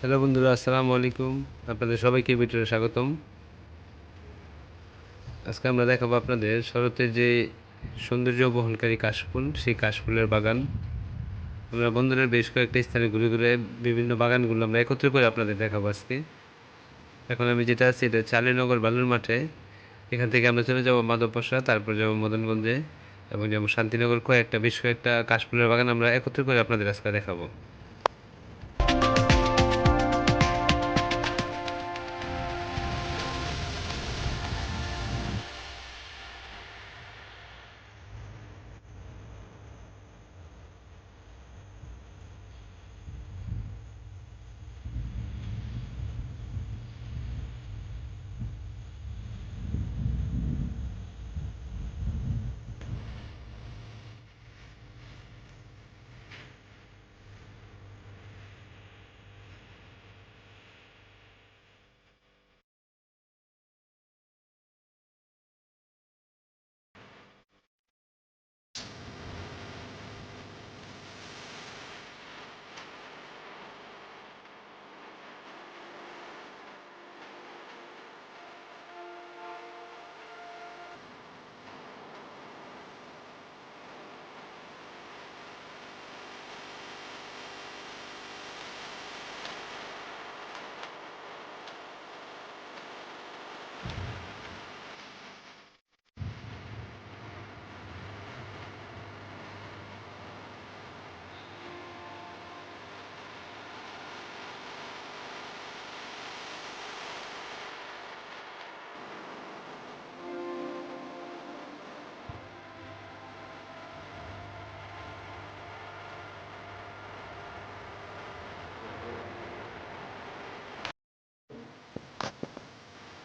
Hello বন্ধুরা, আসসালামু আলাইকুম। আপনাদের সবাইকে ভিডিওতে স্বাগতম। আজকে আমরা দেখাবো আপনাদের শরতের যে সৌন্দর্য বহনকারী কাশফুল, সেই কাশফুলের বাগান। আমরা বন্ধুরা বেশ কয়েকটা স্থানে ঘুরে ঘুরে বিভিন্ন বাগানগুলো আমরা একত্রে করে আপনাদের দেখাবো আজকে। এখন আমি যেটা আছি, এটা চালিনগর বালুর মাঠে। এখান থেকে আমরা চলে যাব মাধবপশা তারপর যাব মদনগঞ্জে এবং যেমন শান্তিনগর। কয়েকটা, বেশ কয়েকটা কাশফুলের বাগান আমরা একত্রে করে আপনাদের আজকে দেখাবো।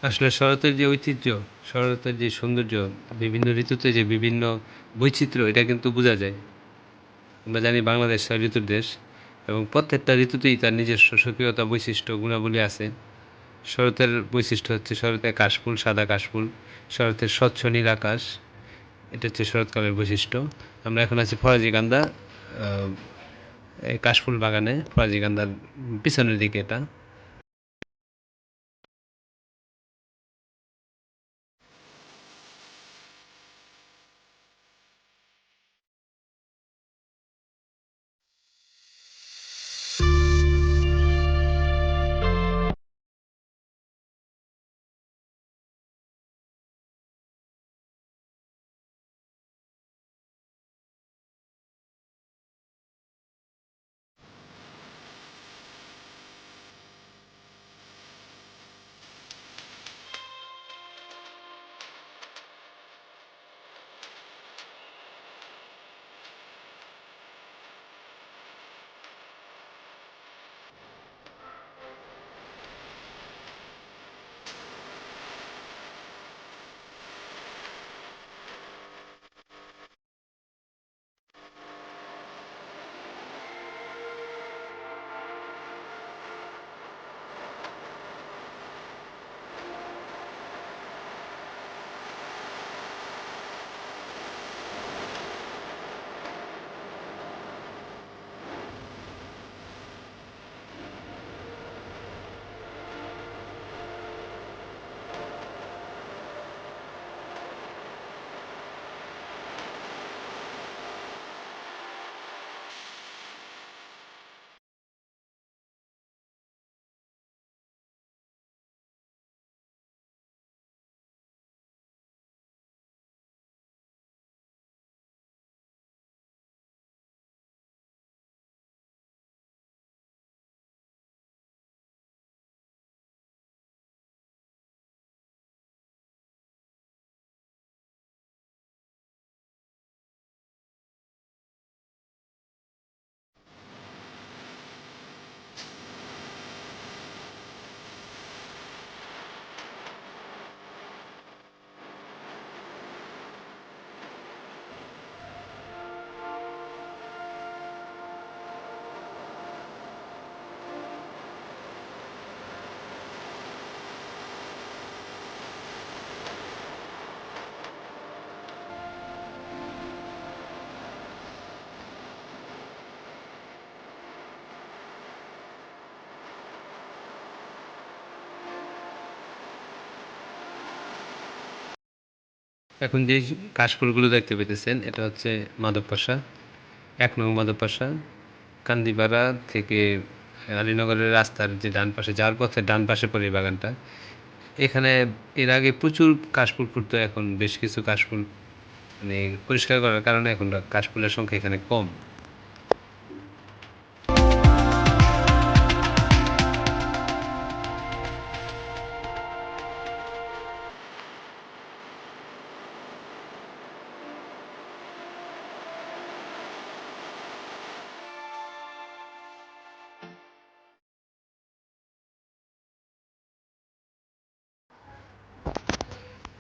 আসলে শরতের যে ঐতিহ্য, শরতের যে সৌন্দর্য, বিভিন্ন ঋতুতে যে বিভিন্ন বৈচিত্র্য, এটা কিন্তু বোঝা যায়। আমরা জানি বাংলাদেশ ছয় ঋতুর দেশ এবং প্রত্যেকটা ঋতুতেই তার নিজস্ব স্বকীয়তা বৈশিষ্ট্য, গুণাবলী আছে। শরতের বৈশিষ্ট্য হচ্ছে শরতে কাশফুল, সাদা কাশফুল শরতের স্বচ্ছ নীল আকাশ, এটা হচ্ছে শরৎকালের বৈশিষ্ট্য। আমরা এখন আছি ফরাজি গান্দা এই কাশফুল বাগানে, ফরাজি গান্দার পিছনের দিকে এটা। এখন যে কাশফুলগুলো দেখতে পেতেছেন, এটা হচ্ছে মাধবপাশা এক নং মাধবপাশা কান্দিপাড়া থেকে আলীনগরের রাস্তার যে ডান পাশে যাওয়ার পথে ডান পাশে পড়ে এই বাগানটা। এখানে এর আগে প্রচুর কাশফুল ফুটতো, এখন বেশ কিছু কাশফুল মানে পরিষ্কার করার কারণে এখন কাশফুলের সংখ্যা এখানে কম।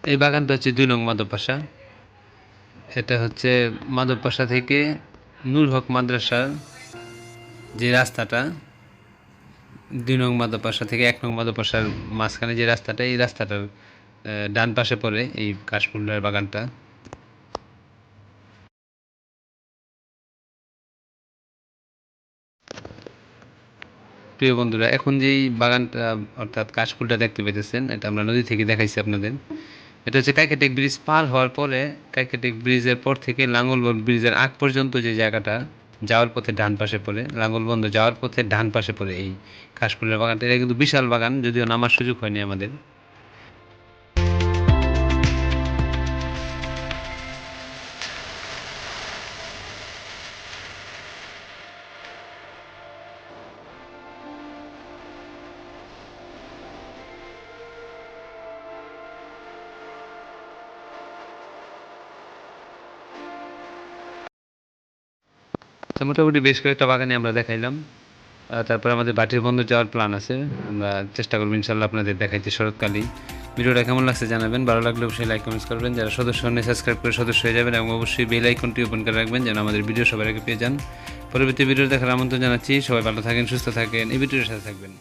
এই বাগানটা হচ্ছে দুই নং মাধবপাশা এটা হচ্ছে মাধবপাশা থেকে নূর হক মাদ্রাসার যে রাস্তাটা, দুই নং মাধবপাশা থেকে এক নং মাধবপাশার মাঝখানে যে রাস্তাটা, এই রাস্তাটার ডান পাশে পড়ে এই কাশফুলের বাগানটা। প্রিয় বন্ধুরা, এখন যেই বাগানটা, অর্থাৎ কাশফুলটা দেখতে পেতেছেন এটা আমরা নদী থেকে দেখাইছি আপনাদের। এটা হচ্ছে কাইকেটেক ব্রিজ পার হওয়ার পরে কাইকেটিক ব্রিজের পর থেকে লাঙ্গলবন্দ ব্রিজের আগ পর্যন্ত যে জায়গাটা যাওয়ার পথে ডান পাশে পড়ে লাঙ্গলবন্দ যাওয়ার পথে ডান পাশে পড়ে এই কাশফুলের বাগানটা। এটা কিন্তু বিশাল বাগান, যদিও নামার সুযোগ হয়নি আমাদের। তো মোটামুটি বেশ কয়েকটা বাগানে আমরা দেখাইলাম। তারপরে আমাদের বাটির বন্ধ যাওয়ার প্ল্যান আছে। আমরা চেষ্টা করব ইনশাল্লাহ আপনাদের দেখাইতে শরৎকালেই। ভিডিওটা কেমন লাগছে জানাবেন। ভালো লাগলে অবশ্যই লাইক কমেন্টস করবেন। যারা সদস্য হন সাবস্ক্রাইব করে সদস্য হয়ে যাবেন এবং অবশ্যই বেল আইকনটি ওপেন করে রাখবেন যেন আমাদের ভিডিও সবার আগে পেয়ে যান। পরবর্তী ভিডিও দেখার আমন্ত্রণ জানাচ্ছি। সবাই ভালো থাকেন, সুস্থ থাকেন। এই ভিডিওর সাথে থাকবেন।